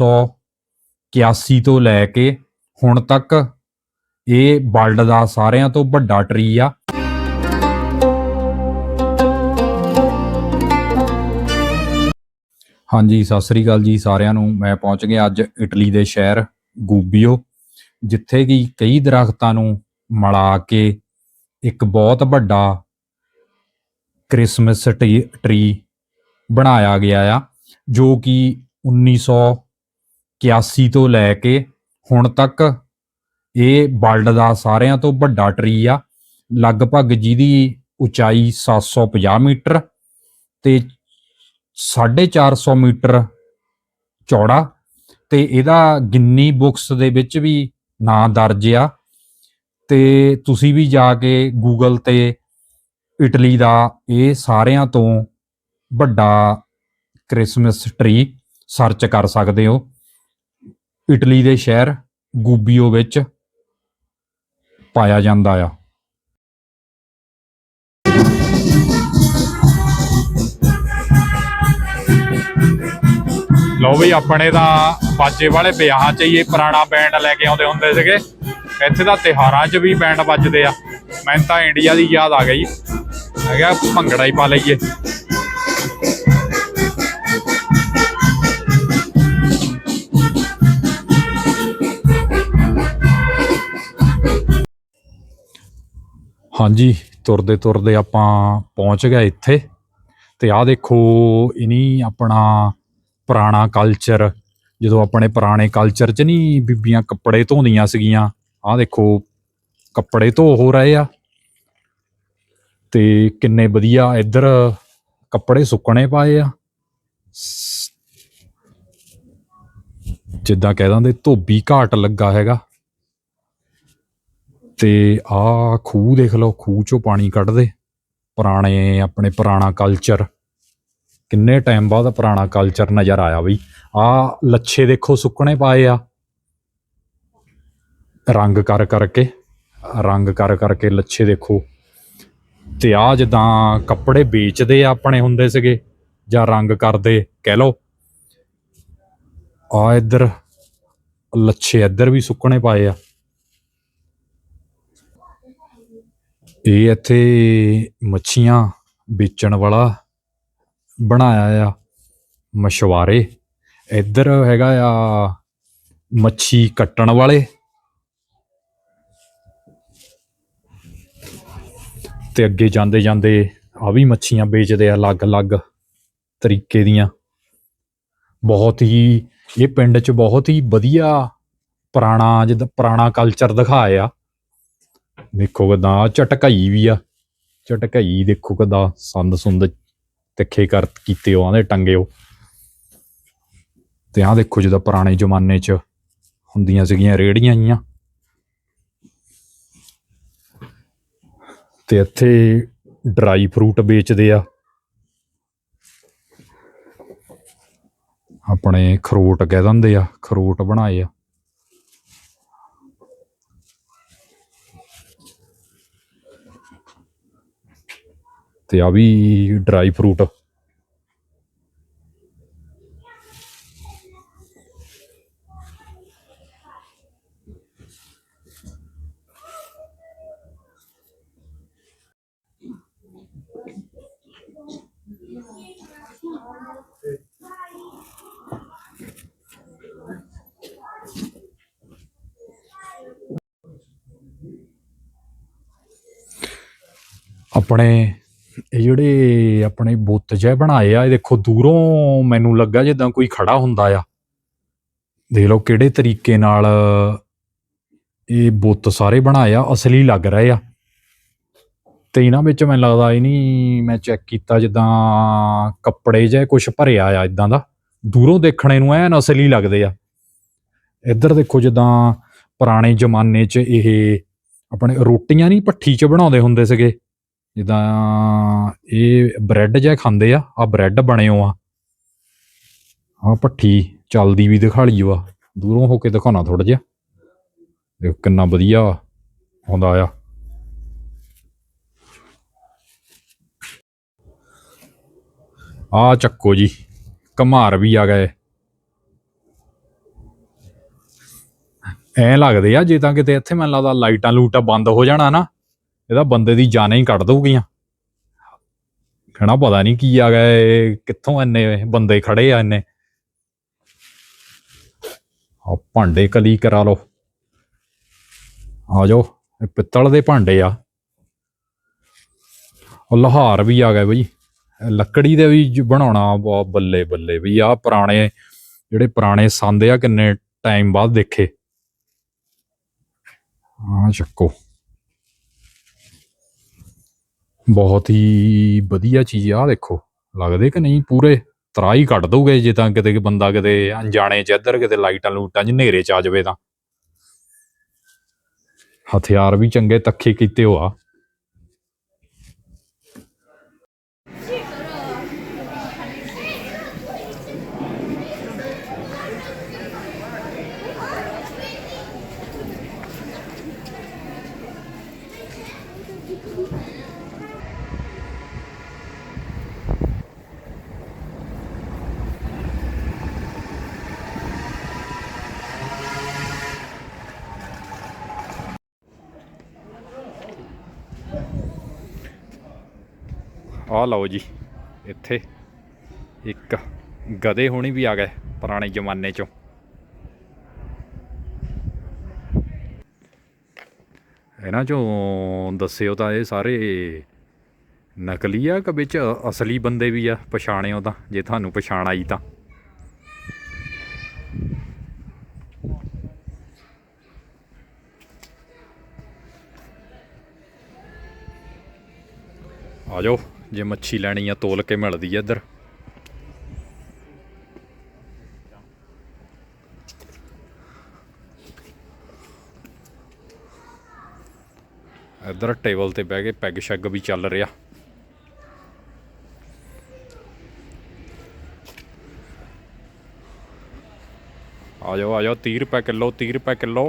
1981 ਤੋਂ ਲੈ ਕੇ ਹੁਣ ਤੱਕ ਇਹ ਵਰਲਡ ਦਾ ਸਾਰਿਆਂ ਤੋਂ ਵੱਡਾ ਟਰੀ ਆ। ਹਾਂਜੀ, ਸਤਿ ਸ੍ਰੀ ਅਕਾਲ ਜੀ ਸਾਰਿਆਂ ਨੂੰ। ਮੈਂ ਪਹੁੰਚ ਗਿਆ ਅੱਜ ਇਟਲੀ ਦੇ ਸ਼ਹਿਰ ਗੂਬੀਓ, ਜਿੱਥੇ ਕਿ ਕਈ ਦਰਖਤਾਂ ਨੂੰ ਮਿਲਾ ਕੇ ਇੱਕ ਬਹੁਤ ਵੱਡਾ ਕ੍ਰਿਸਮਸ ਟੀ- ਟਰੀ ਬਣਾਇਆ ਗਿਆ ਆ, ਜੋ ਕਿ 1981 ਤੋਂ ਲੈ ਕੇ ਹੁਣ ਤੱਕ ਇਹ ਵਰਲਡ ਦਾ ਸਾਰਿਆਂ ਤੋਂ ਵੱਡਾ ਟਰੀ ਆ। ਲਗਭਗ ਜਿਹਦੀ ਉਚਾਈ 750 ਮੀਟਰ ਤੇ 450 ਮੀਟਰ ਚੌੜਾ ਤੇ ਇਹਦਾ ਗਿੰਨੀ ਬੁక్స్ ਦੇ ਵਿੱਚ ਵੀ ਨਾਂ ਦਰਜ ਆ। ਤੇ ਤੁਸੀਂ ਵੀ ਜਾ ਕੇ ਗੂਗਲ ਤੇ ਇਟਲੀ ਦਾ ਇਹ ਸਾਰਿਆਂ ਤੋਂ ਵੱਡਾ ਕ੍ਰਿਸਮਸ ਟਰੀ ਸਰਚ ਕਰ ਸਕਦੇ ਹੋ। ਇਟਲੀ ਦੇ ਸ਼ਹਿਰ ਗੂਬੀਓ ਵਿੱਚ ਪਾਇਆ ਜਾਂਦਾ ਆ। ਲਓ ਵੀ ਆਪਣੇ ਤਾਂ ਬਾਜੇ ਵਾਲੇ ਵਿਆਹਾਂ 'ਚ ਹੀ ਇਹ ਪੁਰਾਣਾ ਬੈਂਡ ਲੈ ਕੇ ਆਉਂਦੇ ਹੁੰਦੇ ਸੀਗੇ। ਇੱਥੇ ਤਾਂ ਤਿਹਾਰਾਂ 'ਚ ਵੀ ਬੈਂਡ ਵੱਜਦੇ ਆ। ਮੈਨੂੰ ਤਾਂ ਇੰਡੀਆ ਦੀ ਯਾਦ ਆ ਗਈ। ਮੈਂ ਕਿਹਾ ਭੰਗੜਾ ਹੀ ਪਾ ਲਈਏ। ਹਾਂਜੀ, ਤੁਰਦੇ ਤੁਰਦੇ ਆਪਾਂ ਪਹੁੰਚ ਗਏ ਇੱਥੇ। ਤੇ ਆਹ ਦੇਖੋ, ਇਨੀ ਆਪਣਾ ਪੁਰਾਣਾ ਕਲਚਰ ਜਦੋਂ ਆਪਣੇ ਪੁਰਾਣੇ ਕਲਚਰ 'ਚ ਨਹੀਂ ਬੀਬੀਆਂ ਕੱਪੜੇ ਧੋਂਦੀਆਂ ਸੀਗੀਆਂ, ਆਹ ਦੇਖੋ, ਕੱਪੜੇ ਧੋ ਹੋ ਰਹੇ ਆ। ਤੇ ਕਿੰਨੇ ਵਧੀਆ ਇੱਧਰ ਕੱਪੜੇ ਸੁੱਕਣੇ ਪਾਏ ਆ। ਜਿੱਦਾਂ ਕਹਿ ਦਿੰਦੇ, ਧੋਬੀ ਘਾਟ ਲੱਗਾ ਹੈਗਾ। ਤੇ ਆਹ ਖੂਹ ਦੇਖ ਲਓ, ਖੂਹ ਚੋਂ ਪਾਣੀ ਕੱਢਦੇ। ਪੁਰਾਣੇ, ਆਪਣੇ ਪੁਰਾਣਾ ਕਲਚਰ ਕਿੰਨੇ ਟਾਈਮ ਬਾਅਦ ਪੁਰਾਣਾ ਕਲਚਰ ਨਜ਼ਰ ਆਇਆ ਬਈ। ਆ ਲੱਛੇ ਦੇਖੋ ਸੁੱਕਣੇ ਪਾਏ ਆ। ਰੰਗ ਕਰ ਕਰਕੇ, ਰੰਗ ਕਰ ਕਰਕੇ ਲੱਛੇ ਦੇਖੋ। ਤੇ ਆ ਜਿੱਦਾਂ ਕੱਪੜੇ ਵੇਚਦੇ ਆ ਆਪਣੇ ਹੁੰਦੇ ਸੀਗੇ, ਜਾਂ ਰੰਗ ਕਰਦੇ, ਕਹਿ ਲਓ। ਆ ਇੱਧਰ, ਲੱਛੇ ਇੱਧਰ ਵੀ ਸੁੱਕਣੇ ਪਾਏ ਆ। ਇਹ ਇੱਥੇ ਮੱਛੀਆਂ ਵੇਚਣ ਵਾਲਾ ਬਣਾਇਆ ਆ, ਮਸ਼ਵਾਰੇ। ਇੱਧਰ ਹੈਗਾ ਆ ਮੱਛੀ ਕੱਟਣ ਵਾਲੇ। ਤੇ ਅੱਗੇ ਜਾਂਦੇ ਜਾਂਦੇ ਆ ਵੀ ਮੱਛੀਆਂ ਵੇਚਦੇ ਆ ਅਲੱਗ-ਅਲੱਗ ਤਰੀਕੇ ਦੀਆਂ। ਬਹੁਤ ਹੀ, ਇਹ ਪਿੰਡ 'ਚ ਬਹੁਤ ਹੀ ਵਧੀਆ ਪੁਰਾਣਾ, ਜਿੱਦਾਂ ਪੁਰਾਣਾ ਕਲਚਰ ਦਿਖਾਇਆ। ਦੇਖੋ ਕਿਦਾਂ ਝਟਕਈ ਵੀ ਆ। ਝਟਕਈ ਦੇਖੋ ਕਿਦਾਂ, ਸੰਦ ਸੁੰਦ ਤਿੱਖੇ ਕਰ ਕੀਤੇ ਉਹ ਆਂਦੇ ਟੰਗੇ ਉਹ। ਤੇ ਆਹ ਦੇਖੋ ਜਿੱਦਾਂ ਪੁਰਾਣੇ ਜ਼ਮਾਨੇ 'ਚ ਹੁੰਦੀਆਂ ਸੀਗੀਆਂ ਰੇੜੀਆਂ ਆਈਆਂ। ਤੇ ਇੱਥੇ ਡਰਾਈ ਫਰੂਟ ਵੇਚਦੇ ਆ। ਆਪਣੇ ਖਰੋਟ ਕਹਿ ਦਿੰਦੇ ਆ, ਖਰੋਟ ਬਣਾਏ ਆ। ਤੇ ਆ ਵੀ ਡਰਾਈ ਫਰੂਟ। ਆਪਣੇ ਇਹ ਜਿਹੜੇ ਆਪਣੇ ਬੁੱਤ ਜਿਹੇ ਬਣਾਏ ਆ, ਇਹ ਦੇਖੋ ਦੂਰੋਂ ਮੈਨੂੰ ਲੱਗਾ ਜਿੱਦਾਂ ਕੋਈ ਖੜਾ ਹੁੰਦਾ ਆ। ਦੇਖ ਲਓ ਕਿਹੜੇ ਤਰੀਕੇ ਨਾਲ ਇਹ ਬੁੱਤ ਸਾਰੇ ਬਣਾਏ ਆ, ਅਸਲੀ ਲੱਗ ਰਹੇ ਆ। ਤੇ ਇਹਨਾਂ ਵਿੱਚ ਮੈਨੂੰ ਲੱਗਦਾ ਇਹ ਨਹੀਂ ਮੈਂ ਚੈੱਕ ਕੀਤਾ ਜਿੱਦਾਂ ਕੱਪੜੇ ਜਿਹੇ ਕੁਝ ਭਰਿਆ ਆ ਇਦਾਂ ਦਾ। ਦੂਰੋਂ ਦੇਖਣੇ ਨੂੰ ਐਨ ਅਸਲੀ ਲੱਗਦੇ ਆ। ਇੱਧਰ ਦੇਖੋ ਜਿੱਦਾਂ ਪੁਰਾਣੇ ਜ਼ਮਾਨੇ 'ਚ ਇਹ ਆਪਣੇ ਰੋਟੀਆਂ ਨਹੀਂ, ਭੱਠੀ 'ਚ ਬਣਾਉਂਦੇ ਹੁੰਦੇ ਸੀਗੇ। ਜਿੱਦਾਂ ਇਹ ਬ੍ਰੈਡ ਜਿਹਾ ਖਾਂਦੇ ਆ ਆ ਬ੍ਰੈਡ ਬਣਿਓ ਆ। ਆ ਭੱਠੀ ਚੱਲਦੀ ਵੀ ਦਿਖਾ ਲਈ ਆ। ਦੂਰੋਂ ਹੋ ਕੇ ਦਿਖਾਉਣਾ ਥੋੜਾ ਜਿਹਾ। ਦੇਖੋ ਕਿੰਨਾ ਵਧੀਆ ਆਉਂਦਾ ਆ। ਆ ਚੱਕੋ ਜੀ ਕਮਾਰ ਵੀ ਆ ਗਏ। ਐ ਲੱਗਦੇ ਆ ਜੇ ਤਾਂ ਕਿਤੇ ਇੱਥੇ ਮੈਨੂੰ ਲੱਗਦਾ ਲਾਈਟਾਂ ਲੂਟਾਂ ਬੰਦ ਹੋ ਜਾਣਾ ਨਾ। ਇਹਦਾ ਬੰਦੇ ਦੀ ਜਾਨ ਹੀ ਕੱਢ ਦਊਗੀਆਂ। ਕਹਿਣਾ ਪਤਾ ਨਹੀਂ ਕੀ ਆ ਗਏ ਕਿੱਥੋਂ ਇੰਨੇ ਬੰਦੇ ਖੜੇ ਆ ਇੰਨੇ। ਆ ਭਾਂਡੇ ਕਲੀ ਕਰਾ ਲਓ। ਆ ਜਾਓ, ਇਹ ਪਿੱਤਲ ਦੇ ਭਾਂਡੇ ਆ। ਉਹ ਲੋਹਾਰ ਵੀ ਆ ਗਏ ਬਈ। ਲੱਕੜੀ ਦੇ ਵੀ ਬਣਾਉਣਾ ਬਹੁਤ ਬੱਲੇ ਬੱਲੇ ਵੀ ਆ। ਪੁਰਾਣੇ, ਜਿਹੜੇ ਪੁਰਾਣੇ ਸੰਦ ਆ, ਕਿੰਨੇ ਟਾਈਮ ਬਾਅਦ ਦੇਖੇ। ਆ ਚੱਕੋ। ਬਹੁਤ ਹੀ ਵਧੀਆ ਚੀਜ਼ ਆ ਦੇਖੋ। ਲੱਗਦੇ ਕਿ ਨਹੀਂ? ਪੂਰੇ ਤਰਾ ਹੀ ਕੱਢ ਦੋਗੇ ਜੇ ਤਾਂ ਕਿਤੇ ਬੰਦਾ ਕਿਤੇ ਅਣਜਾਣੇ ਚ ਇੱਧਰ ਕਿਤੇ ਲਾਈਟਾਂ ਲੂਟਾਂ ਚ ਹਨੇਰੇ ਚ ਆ ਜਾਵੇ ਤਾਂ। ਹਥਿਆਰ ਵੀ ਚੰਗੇ ਤੱਖੇ ਕੀਤੇ ਹੋ ਆ ਲਓ ਜੀ, ਇੱਥੇ ਇੱਕ ਗਦੇ ਹੋਣੀ ਵੀ ਆ ਗਏ ਪੁਰਾਣੇ ਜ਼ਮਾਨੇ ਚੋਂ। ਇਹਨਾਂ ਚੋਂ ਦੱਸਿਓ ਤਾਂ ਇਹ ਸਾਰੇ ਨਕਲੀ ਆ ਕਿ ਵਿੱਚ ਅਸਲੀ ਬੰਦੇ ਵੀ ਆ, ਪਛਾਣਿਓ ਤਾਂ, ਜੇ ਤੁਹਾਨੂੰ ਪਛਾਣ ਆਈ ਤਾਂ। ਆ ਜਾਓ। ਜੇ ਮੱਛੀ ਲੈਣੀ ਆ, ਤੋਲ ਕੇ ਮਿਲਦੀ ਆ ਇੱਧਰ। ਇੱਧਰ ਟੇਬਲ ਤੇ ਬਹਿ ਕੇ ਪੈਗ ਸ਼ੈਗ ਵੀ ਚੱਲ ਰਿਹਾ। ਆ ਜਾਓ ਆ ਜਾਓ 30 ਰੁਪਏ ਕਿਲੋ 30 ਰੁਪਏ ਕਿਲੋ।